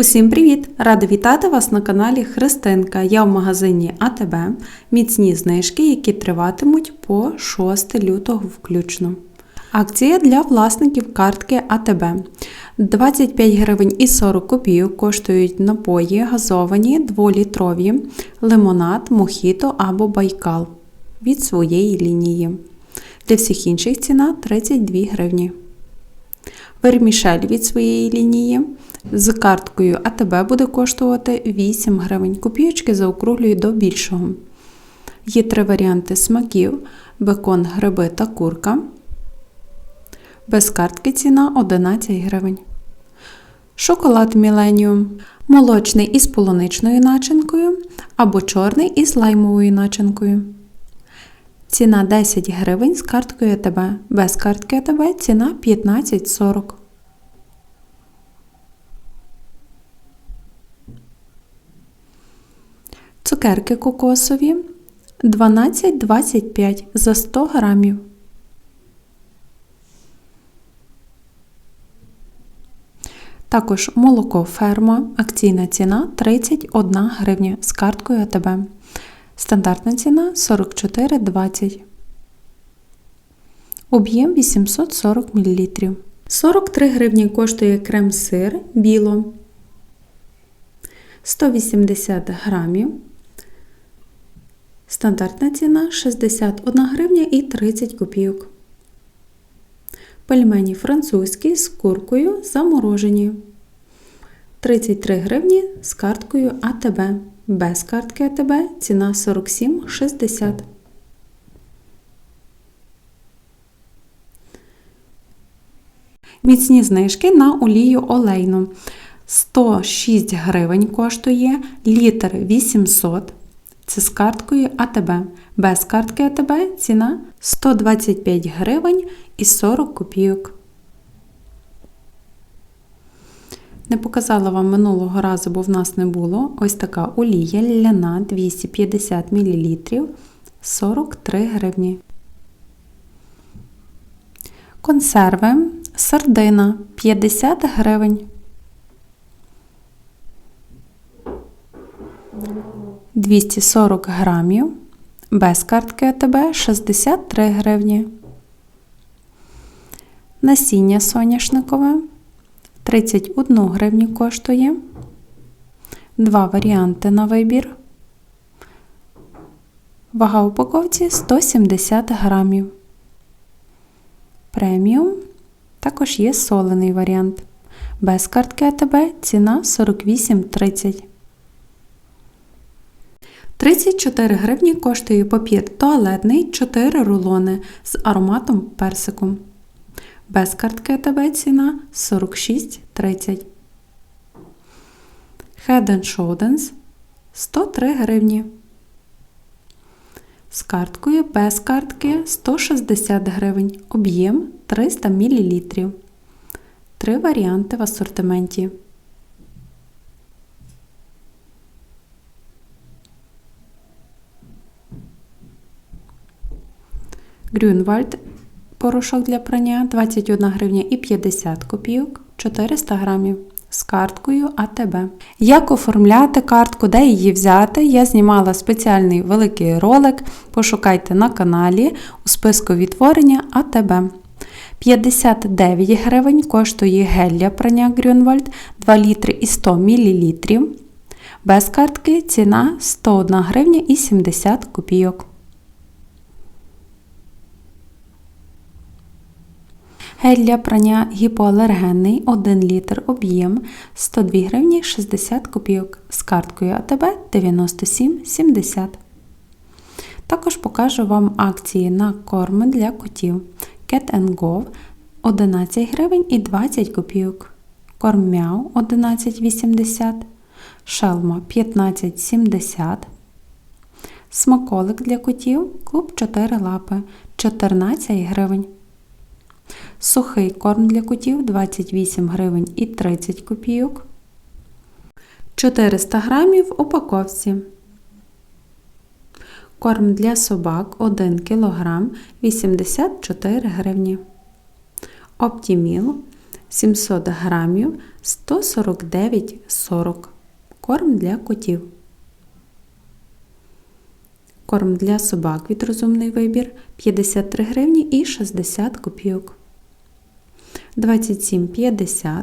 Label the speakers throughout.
Speaker 1: Усім привіт! Рада вітати вас на каналі Христинка. Я в магазині АТБ. Міцні знижки, які триватимуть по 6 лютого включно. Акція для власників картки АТБ. 25 гривень і 40 копійок коштують напої газовані 2-літрові, лимонад, мохіто або байкал від своєї лінії. Для всіх інших ціна 32 гривні. Вермішель від своєї лінії з карткою АТБ буде коштувати 8 гривень. Копійочки заокруглюю до більшого. Є три варіанти смаків: бекон, гриби та курка. Без картки ціна 11 гривень. Шоколад Міленіум. Молочний із полуничною начинкою або чорний із лаймовою начинкою. Ціна 10 гривень з карткою АТБ. Без картки АТБ ціна 15,40. Цукерки кокосові 12,25 за 100 грамів. Також молоко ферма. Акційна ціна 31 гривня з карткою АТБ. Стандартна ціна 44,20. Об'єм 840 мл. 43 гривні коштує крем-сир біло. 180 грамів. Стандартна ціна 61 гривня і 30 копійок. Пельмені французькі з куркою заморожені. 33 гривні з карткою АТБ. Без картки АТБ ціна 47,60. Міцні знижки на олію олейну. 106 гривень коштує літр 800. Це з карткою АТБ. Без картки АТБ ціна 125 гривень і 40 копійок. Не показала вам минулого разу, бо в нас не було. Ось така олія ляна 250 мл 43 гривні. Консерви сардина 50 гривень. 240 грамів. Без картки АТБ 63 гривні. Насіння соняшникове 31 гривню коштує. Два варіанти на вибір. Вага упаковці 170 грамів. Преміум. Також є солений варіант. Без картки АТБ ціна 48,30. 34 гривні коштує папір туалетний 4 рулони з ароматом персику. Без картки АТБ ціна 46,30. Head Shoulders 103 гривні. З карткою без картки 160 гривень. Об'єм 300 мл. Три варіанти в асортименті. Грюнвальд порошок для прання 21 гривня і 50 копійок 400 грамів з карткою АТБ. Як оформляти картку, де її взяти, я знімала спеціальний великий ролик. Пошукайте на каналі у списку відтворення АТБ. 59 гривень коштує гель для прання Грюнвальд 2 літри і 100 мл. Без картки ціна 101 гривня і 70 копійок. Гель для прання гіпоалергенний 1 літр об'єм 102 гривні 60 копійок з карткою АТБ 97,70. Також покажу вам акції на корми для котів Cat Go 11 гривень і 20 копійок. Корм Мяу 11,80, шелма 15,70. Смаколик для котів клуб 4 лапи 14 гривень. Сухий корм для котів 28 гривень і 30 копійок. 400 грамів в упаковці. Корм для собак 1 кг 84 гривні. Оптіміл 700 грамів 149,40. Корм для котів. Корм для собак від розумний вибір 53 гривні і 60 копійок. 27,50.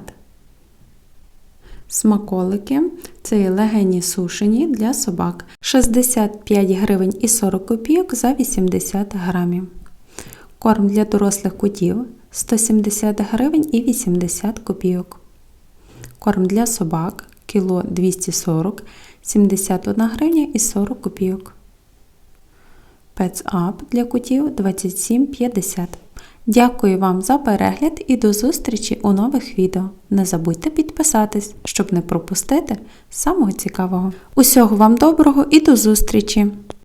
Speaker 1: Смаколики це легені сушені для собак 65 гривень і 40 копійок за 80 грамів. Корм для дорослих котів 170 гривень і 80 копійок. Корм для собак кіло 240 71 гривня і 40 копійок. Up для котів 27,50. Дякую вам за перегляд і до зустрічі у нових відео. Не забудьте підписатись, щоб не пропустити самого цікавого. Усього вам доброго і до зустрічі!